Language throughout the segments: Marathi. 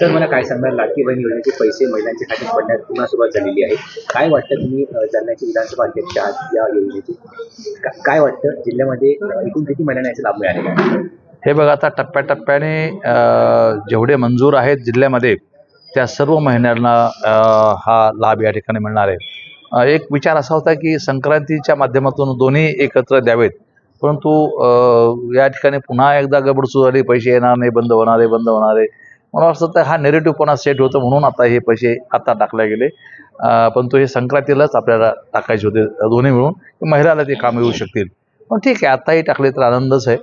सर मला काय सांगणार लाडकी बहीण योजनेचे पैसे महिलांच्या खात्यात पडण्यास पुन्हा सुरुवात झालेली आहे काय वाटतं तुम्ही जालन्याचे विधानसभा अध्यक्ष आहात या योजनेचे? काय वाटतं जिल्ह्यामध्ये एकूण किती महिलांना याचा लाभ मिळालेला आहे? हे बघा आता टप्प्याटप्प्याने जेवढे मंजूर आहेत जिल्ह्यामध्ये त्या सर्व महिन्यांना हा लाभ या ठिकाणी मिळणार आहे. एक विचार असा होता की संक्रांतीच्या माध्यमातून दोन्ही एकत्र द्यावेत. परंतु या ठिकाणी पुन्हा एकदा गडबड झाली पैसे येणार नाही बंद होणार आहे बंद होणार आहे. मला वाटतं हा नेरेटिव्हपणा सेट होतं म्हणून आता हे पैसे आता टाकले गेले. पण परंतु हे संक्रांतीलाच आपल्याला टाकायचे होते दोन्ही मिळून. महिलाला ते काम येऊ शकतील. पण ठीक आहे आताही टाकले तर आनंदच आहे.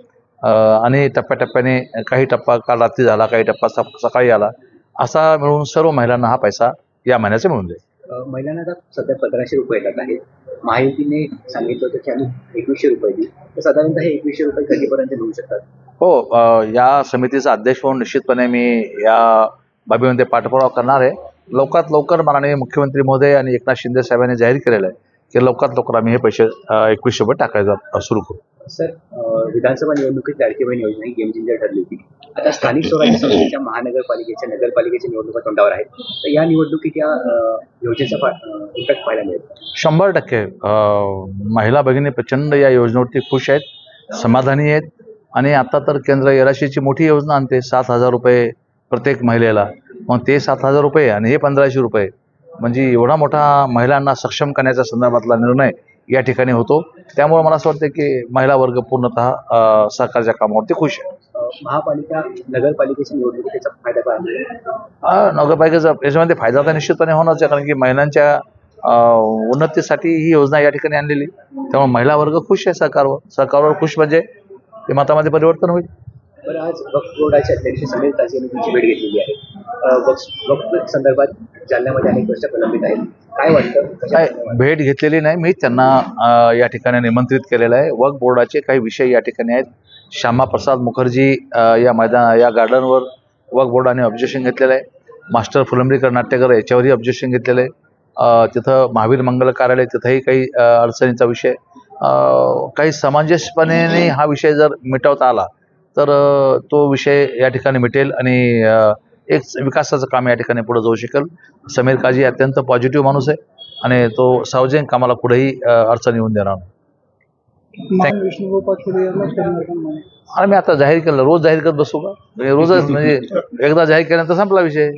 आणि टप्प्याटप्प्याने काही टप्पा काल रात्री झाला काही टप्पा सकाळी आला. असा मिळून सर्व महिलांना हा पैसा या महिन्याचा मिळून जाईल. महिलांना आता सध्या पंधराशे रुपये येतात आहेत. महायुतीने सांगितलं होतं की आम्ही एकवीसशे रुपये देऊ. तर साधारणतः हे एकवीसशे रुपये कधीपर्यंत मिळू शकतात? हो या समितीचा अध्यक्ष म्हणून निश्चितपणे मी या बाबीमध्ये पाठपुरावा करणार आहे. लवकरात लवकर माननीय मुख्यमंत्री महोदय आणि एकनाथ शिंदे साहेबांनी जाहीर केलेलं आहे की लवकरात लवकर आम्ही हे पैसे एकवीसशे रुपये टाकायचा सुरू करू. सर विधानसभा निवडणुकीत लाडकी बहीण योजना ही गेम चेंजर ठरली होती. आता स्थानिक स्वराज्य संस्थेच्या महानगरपालिकेच्या नगरपालिकेच्या निवडणुका तोंडावर आहेत. तर या निवडणुकीत या योजनेचा इम्पॅक्ट पाहायला मिळेल. शंभर टक्के महिला भगिनी प्रचंड या योजनेवरती खुश आहेत समाधानी आहेत. आणि आता तर केंद्र एराशीची मोठी योजना आणते सात हजार रुपये प्रत्येक महिलेला. मग ते सात हजार रुपये आणि हे पंधराशे रुपये. म्हणजे एवढा मोठा महिलांना सक्षम करण्याच्या संदर्भातला निर्णय या ठिकाणी होतो. त्यामुळे मला असं वाटतं की महिला वर्ग पूर्णतः सरकारच्या कामावरती खुश आहे. महापालिका त्याचा फायदा मिळेल हा, नगरपालिकेचा याच्यामध्ये फायदा तर निश्चितपणे होणारच आहे कारण की महिलांच्या उन्नतीसाठी ही योजना या ठिकाणी आणलेली त्यामुळे महिला वर्ग खुश आहे सरकारवर सरकारवर खुश म्हणजे ते मतामध्ये परिवर्तन होईल. आज वक्फ बोर्डाचे अध्यक्ष समीर ताजी यांनी तुमची भेट घेतलेली आहे. वक्फ वक्फ संदर्भात जालन्यामध्ये अनेक प्रश्न प्रलंबित आहेत. काय वाटतं? काय भेट घेतलेली नाही. मी त्यांना या ठिकाणी निमंत्रित केलेलं आहे. वक्फ बोर्डाचे काही विषय या ठिकाणी आहेत. श्यामाप्रसाद मुखर्जी या मैदान या गार्डनवर वक्फ बोर्डाने ऑब्जेक्शन घेतलेलं आहे. मास्टर फुलंब्रीकर नाट्यगर याच्यावरही ऑब्जेक्शन घेतलेलं आहे. तिथं महावीर मंगल कार्यालय तिथंही काही अडचणीचा विषय काही समंजसपणे हा विषय जर मिटवता आला तर तो विषय या ठिकाणी मिटेल आणि एक विकासाचं काम या ठिकाणी पुढे जाऊ शकेल. समीर काजी अत्यंत पॉझिटिव्ह माणूस आहे आणि तो सार्वजनिक कामाला अं, अडचण येऊन देणार? आणि मी आता जाहीर केलं रोज जाहीर करत बसू का? म्हणजे रोजच म्हणजे एकदा जाहीर केल्यानंतर संपला विषय.